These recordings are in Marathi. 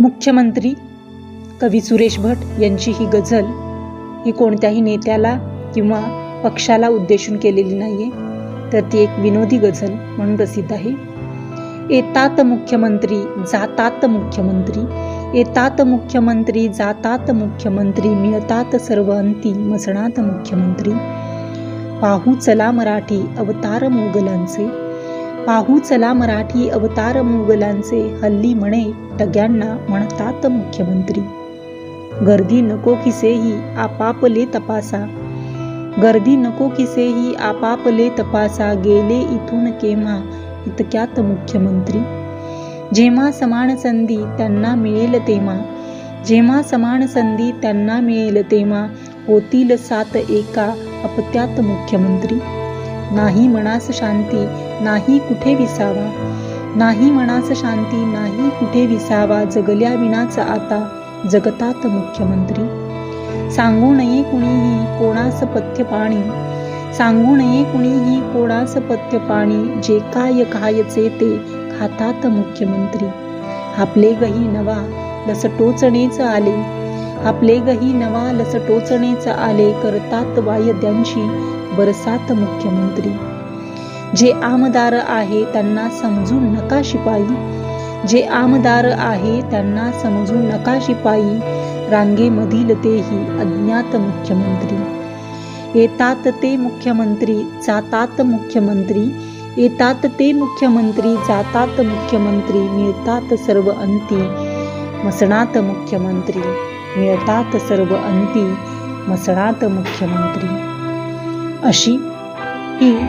मुख्यमंत्री कवी सुरेश भट यांची ही गझल ही कोणत्याही नेत्याला किंवा पक्षाला उद्देशून केलेली नाही आहे तर ती एक विनोदी गझल म्हणून प्रसिद्ध आहे. येतात मुख्यमंत्री जातात मुख्यमंत्री येतात मुख्यमंत्री जातात मुख्यमंत्री मिळतात सर्व अंती मसणात मुख्यमंत्री. पाहू चला मराठी अवतार मोगलांचे पाहू चला मराठी अवतार मुघलांचे हल्ली म्हणे टग्यांना म्हणतात मुख्यमंत्री. गर्दी नको किसेही आपापले तपासा. गर्दी नको किसेही आपापले तपासा. गेले इथून केव्हा? इतक्यात मुख्यमंत्री. जेव्हा समान संधी त्यांना मिळेल तेव्हा. जेव्हा समान संधी त्यांना मिळेल तेव्हा. होतील सात एका अपत्यात मुख्यमंत्री. नाही मनास शांती नाही कुठे विसावा. नाही मनास शांती नाही कुठे विसावा. जगल्या विनाच आता जगतात मुख्यमंत्री. सांगू नये कुणीही कोणास पथ्य पाणी सांगू नये कुणीही कोणास पथ्य पाणी जे काय खायचे ते खातात मुख्यमंत्री. आपले गही नवा लस टोचणेच आले. आपले गही नवा लस टोचणेचा आले करतात वायद्यांची बरसात मुख्यमंत्री. जे आमदार आहे त्यांना समजून नका शिपाई. जे आमदार आहे त्यांना समजून नका शिपाई. रांगेमधील तेही अज्ञात मुख्यमंत्री. येतात ते मुख्यमंत्री जातात मुख्यमंत्री. येतात ते मुख्यमंत्री जातात मुख्यमंत्री. मिळतात सर्व अंती मसणात मुख्यमंत्री. मिळतात सर्व अंती मसणात मुख्यमंत्री. अशी ही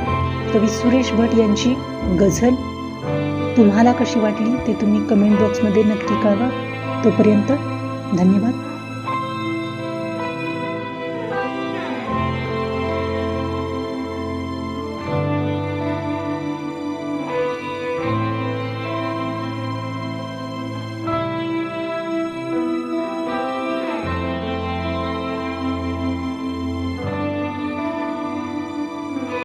कवी सुरेश भट यांची गझल. तुम्हाला कशी वाटली ते तुम्ही कमेंट बॉक्समध्ये नक्की कळवा. तोपर्यंत धन्यवाद.